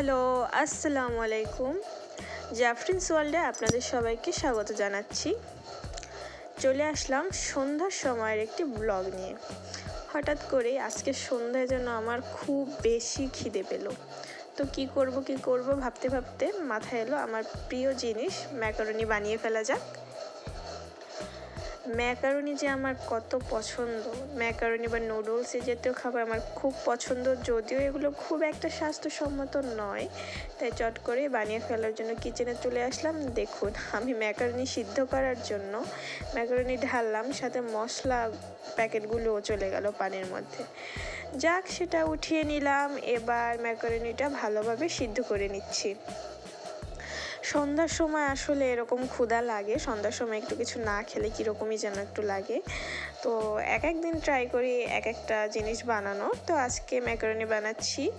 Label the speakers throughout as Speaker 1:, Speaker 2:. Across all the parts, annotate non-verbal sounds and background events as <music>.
Speaker 1: Hello, আসসালামু আলাইকুম। জাফরিন্স ওয়ার্ল্ডে আপনাদের সবাইকে স্বাগত জানাচ্ছি। চলে আসলাম সন্ধ্যার সময়ের একটি ব্লগ নিয়ে। হঠাৎ করে আজকে সন্ধ্যায় যেন আমার খুব বেশি খিদে পেল। তো কি করব কি করব ভাবতে ভাবতে মাথায় এলো আমার প্রিয় জিনিস, ম্যাকারনি বানিয়ে ফেলা যাক। ম্যাকারনি যে আমার কত পছন্দ। ম্যাকারনি বা নুডলস এই জাতীয় খাবার আমার খুব পছন্দ, যদিও এগুলো খুব একটা স্বাস্থ্যসম্মত নয়। তাই চট করে বানিয়ে ফেলার জন্য কিচেনে চলে আসলাম। দেখুন, আমি ম্যাকারনি সিদ্ধ করার জন্য ম্যাকারনি ঢাললাম, সাথে মশলা প্যাকেটগুলোও চলে গেল পানির মধ্যে। যাক, সেটা উঠিয়ে নিলাম। এবার ম্যাকারনিটা ভালোভাবে সিদ্ধ করে নিচ্ছি। সন্ধ্যার সময় আসলে এরকম ক্ষুধা লাগে। সন্ধ্যার সময় একটু কিছু না খেলে কীরকমই যেন একটু লাগে। তো এক এক দিন ট্রাই করি এক একটা জিনিস বানানো। তো আজকে ম্যাকারনি বানাচ্ছি।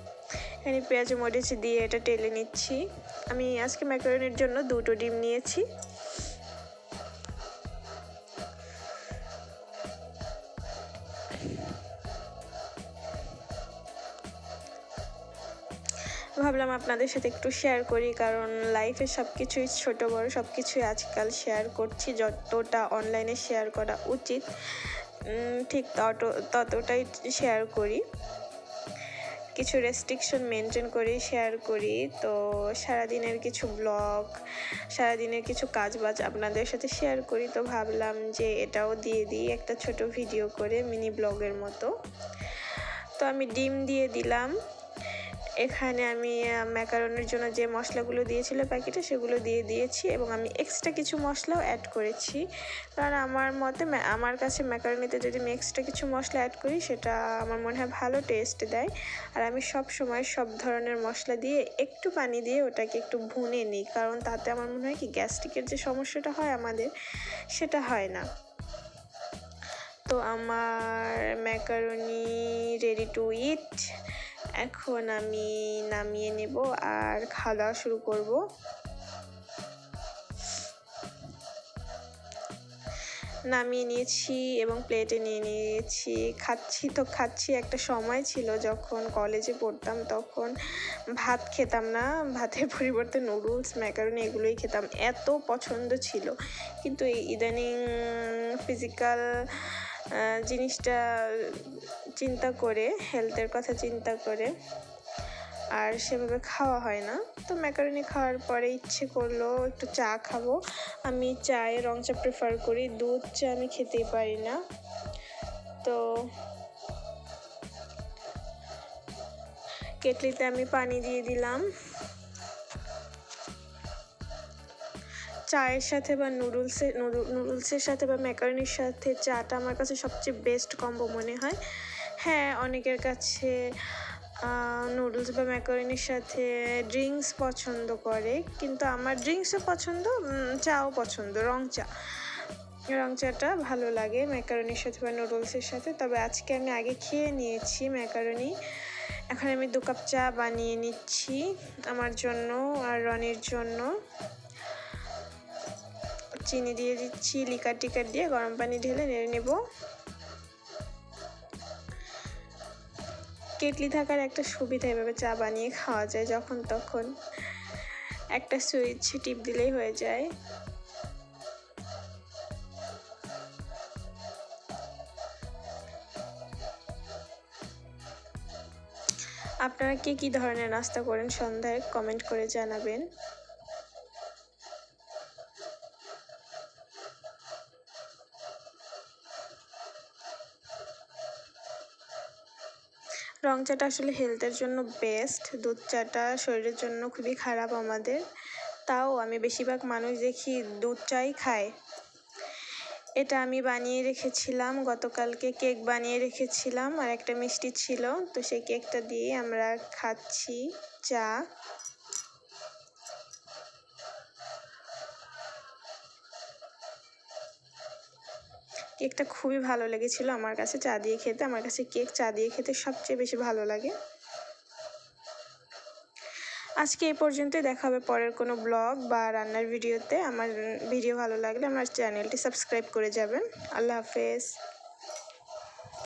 Speaker 1: এখানে পেঁয়াজ, মরিচ দিয়ে এটা টেলে নিচ্ছি। আমি আজকে ম্যাকারনির জন্য দুটো ডিম নিয়েছি। ভাবলাম আপনাদের সাথে একটু শেয়ার করি, কারণ লাইফে সব কিছুই ছোটো বড়ো সব কিছুই আজকাল শেয়ার করছি, যতটা অনলাইনে শেয়ার করা উচিত ঠিক তত, ততটাই শেয়ার করি। কিছু রেস্ট্রিকশন মেনটেন করে শেয়ার করি, তো সারাদিনের কিছু ব্লগ সারাদিনের কিছু কাজ বাজ আপনাদের সাথে শেয়ার করি, তো ভাবলাম যে এটাও দিয়ে দিই, একটা ছোট ভিডিও করে মিনি ব্লগের মতো। তো আমি ডিম দিয়ে দিলাম। এখানে আমি ম্যাকারনের জন্য যে মশলাগুলো দিয়েছিল প্যাকেটে সেগুলো দিয়ে দিয়েছি এবং আমি এক্সট্রা কিছু মশলাও অ্যাড করেছি। কারণ আমার মতে আমার কাছে ম্যাকারনিতে যদি আমি এক্সট্রা কিছু মশলা অ্যাড করি, সেটা আমার মনে হয় ভালো টেস্ট দেয়। আর আমি সব সময় সব ধরনের মশলা দিয়ে একটু পানি দিয়ে ওটাকে একটু ভুনে নিই, কারণ তাতে আমার মনে হয় কি গ্যাস্ট্রিকের যে সমস্যাটা হয় আমাদের, সেটা হয় না। তো আমার ম্যাকারনি রেডি টু ইট এখন আমি নামিয়ে নেব আর খাওয়া দাওয়া শুরু করব। নামিয়ে নিয়েছি এবং প্লেটে নিয়ে নিয়েছি। খাচ্ছি তো খাচ্ছি, একটা সময় ছিল যখন কলেজে পড়তাম, তখন ভাত খেতাম না। ভাতের <laughs> পরিবর্তে নুডলস ম্যাকারনি এগুলোই খেতাম। এত পছন্দ ছিল। কিন্তু ইদানিং ফিজিক্যাল জিনিসটা চিন্তা করে হেলথের কথা চিন্তা করে। আর সেভাবে খাওয়া হয় না। তো ম্যাকারনি খাওয়ার পরে ইচ্ছে করল একটু চা খাব। আমি চায়ে রং চা প্রেফার করি, দুধ চা আমি খেতেই পারি না। তো কেটলিতে আমি পানি দিয়ে দিলাম। চায়ের সাথে বা নুডলসের নুডলসের সাথে বা ম্যাকারনির সাথে চাটা আমার কাছে সবচেয়ে বেস্ট কম্বো মনে হয়। হ্যাঁ অনেকের কাছে নুডলস বা ম্যাকারনির সাথে ড্রিঙ্কস পছন্দ করে, কিন্তু আমার ড্রিঙ্কসও পছন্দ চাও পছন্দ, রং চা। রং চাটা ভালো লাগে ম্যাকারনির সাথে বা নুডলসের সাথে, তবে আজকে আমি আগে খেয়ে নিয়েছি ম্যাকারনি। এখন আমি দু কাপ চা বানিয়ে নিচ্ছি আমার জন্য আর রনির জন্য। চিনি দিয়ে দিচ্ছি, লিকার টিকার দিয়ে গরম পানি ঢেলে নেড়ে নেব। কেটলি থাকার একটা সুবিধা এভাবে চা বানিয়ে খাওয়া যায় যখন তখন। একটা সুইচ টিপ দিলেই হয়ে যায়। আপনারা কে কী ধরনের নাস্তা করেন সন্ধ্যায় কমেন্ট করে জানাবেন। রং চাটা আসলে হেলথের জন্য বেস্ট দুধ চাটা শরীরের জন্য খুবই খারাপ আমাদের। তাও আমি বেশিরভাগ মানুষ দেখি দুধ চাই খায়। এটা আমি বানিয়ে রেখেছিলাম, গতকালকে কেক বানিয়ে রেখেছিলাম, আর একটা মিষ্টি ছিল। তো সেই কেকটা দিয়ে আমরা খাচ্ছি চা। কেকটা খুবই ভালো লেগেছিলো আমার কাছে, চা দিয়ে খেতে। আমার কাছে কেক চা দিয়ে খেতে সবচেয়ে বেশি ভালো লাগে। আজকে এই পর্যন্তই, দেখা হবে পরের কোনো ব্লগ বা রান্নার ভিডিওতে। আমার ভিডিও ভালো লাগলে আমার চ্যানেলটি সাবস্ক্রাইব করে যাবেন। আল্লাহ হাফেজ।